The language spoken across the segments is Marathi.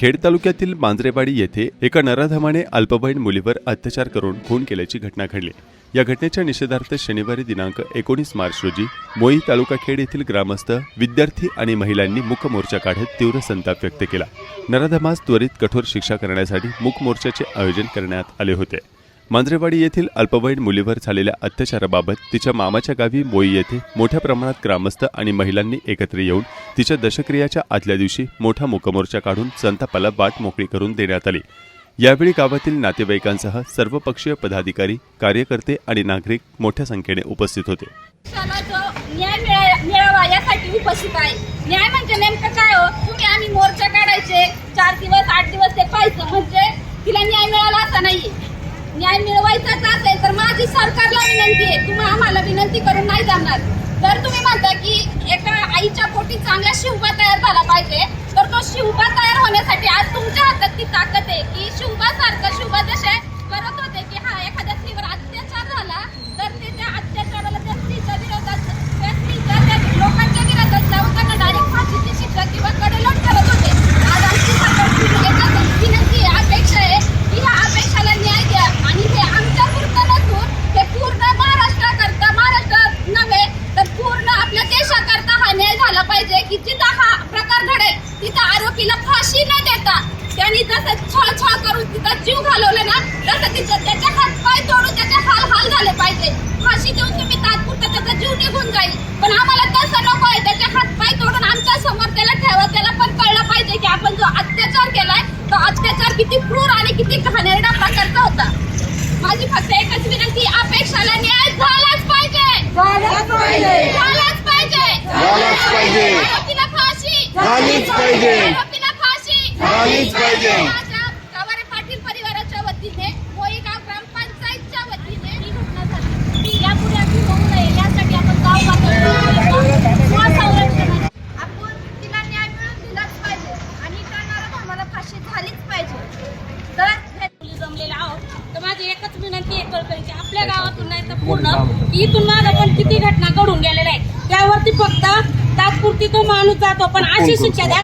खेड तालुक्यातील मांजरेवाडी येथे एका नराधमाने अल्पवयीन मुलीवर अत्याचार करून खून केल्याची घटना घडली. या घटनेच्या निषेधार्थ शनिवारी दिनांक एकोणीस मार्च रोजी मोई तालुका खेड येथील ग्रामस्थ विद्यार्थी आणि महिलांनी मूक मोर्चा काढत तीव्र संताप व्यक्त केला. नराधमास त्वरित कठोर शिक्षा करण्यासाठी मूक मोर्चाचे आयोजन करण्यात आले होते. मांजरेवाडी येथील अल्पवयीन मुलीवर झालेल्या अत्याचाराबाबत तिच्या मामाच्या गावी मोई येथे मोठ्या प्रमाणात ग्रामस्थ आणि महिलांनी एकत्र येऊन तिच्या दशक्रियाच्या आदल्या दिवशी मोठा मुकमोर्चा काढून संतापाला वाट मोकळी करून देण्यात आली. यावेळी गावातील नातेवाईकांसह सर्वपक्षीय पदाधिकारी कार्यकर्ते आणि नागरिक मोठ्या संख्येने उपस्थित होते. मिळावा यासाठी उपस्थित आहे. न्याय म्हणजे नेमकं काय हो? तुम्ही आम्ही मोर्चा काढायचे चार दिवस आठ दिवस ते पाहायचं. म्हणजे तिला न्याय मिळाला असा नाही न्याय मिळवायचाच असेल तर माझी सरकारला विनंती आहे. तुम्ही आम्हाला विनंती करून नाही जाणार. जर तुम्ही म्हणता की एका आईच्या पोटी चांगला शिवबा तयार झाला पाहिजे तर तो शिवबा तयार होण्यासाठी आज तुमच्या हातात ती ताकद आहे की शिवबा सारखं शिवबा जसे करत होते की हा एखाद्या स्त्रीवर अत्याचार झाला तर ते त्या अत्याचाराला त्या स्त्रीच्या विरोधात त्या स्त्रीच्या त्या लोकांच्या विरोधात जाऊन त्यांना डायरेक्ट फाशीची शिक्षा किंवा कडेलोट करत होते आज आमची सरकारची एकच विनंती आहे अपेक्षा आहे की ह्या अपेक्षाला न्याय द्या आणि हे आमच्या पुरतं नसून हे पूर्ण महाराष्ट्राकरता महाराष्ट्र नव्हे तर पूर्ण आपल्या देशाकरता हा न्याय झाला पाहिजे की जिथं हा प्रकार घडेल तिथं आरोपीला फाशी न देता त्यांनी जसं छळ छळ करून तिथं जीव घालवला ना तसं तिचं त्याचे हात पाय तोडून त्याचे हाल हाल झाले पाहिजे. फाशी देऊन तुम्ही तात्पुरता त्याचा जीव निघून जाईल. पण आम्हाला तसं नको आहे. त्याचे हात पाय तोडून आमच्यासमोर त्याला ठेवा त्याला पण कळलं पाहिजे की आपण जो अत्याचार केलाय तो अत्याचार किती क्रूर आणि किती घाणेरडा प्रकारचा होता. माझी फक्त एकच विनंती अपेक्षाला न्याय झालाच पाहिजे. झालाच पाहिजे झालाच पाहिजे. आरोपीला फाशी झालीच पाहिजे. आरोपीला फाशी झालीच पाहिजे. माझ्या गवारे पाटील परिवाराच्या वतीने मोईगाव ग्रामपंचायतच्या वतीने ही घटना झाली. यापुढे अशी होऊ नये यासाठी आपण गाव आपण तिला न्याय मिळवून दिलाच पाहिजे आणि करणारा आम्हाला फाशी झालीच पाहिजे. तर हे मुली जमलेले आहोत. तर माझी एकच विनंती आहे कळकळीची. आपल्या गावातून नाही तर पूर्ण. इथून मागं पण किती घटना घडून गेलेल्या आहेत. त्यावरती फक्त तात्पुरती तो माणूस जातो पण अशी शिक्षा द्या.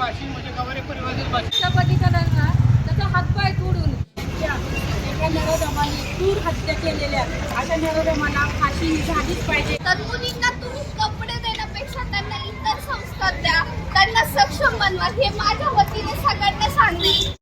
भाषी म्हणजे गवारे परिवारातील भाषी. छत्रपतीकरांना त्याचा हातपाय तोडून एका नरोदमाने क्रूर हत्या केलेल्या अशा नरोदमाला फाशी झालीच पाहिजे. तर मुलींना तुम्ही कपडे देण्यापेक्षा त्यांना इतर संस्था द्या. त्यांना सक्षम बनवा. हे माझ्या वतीने सगळ्यांना सांगणे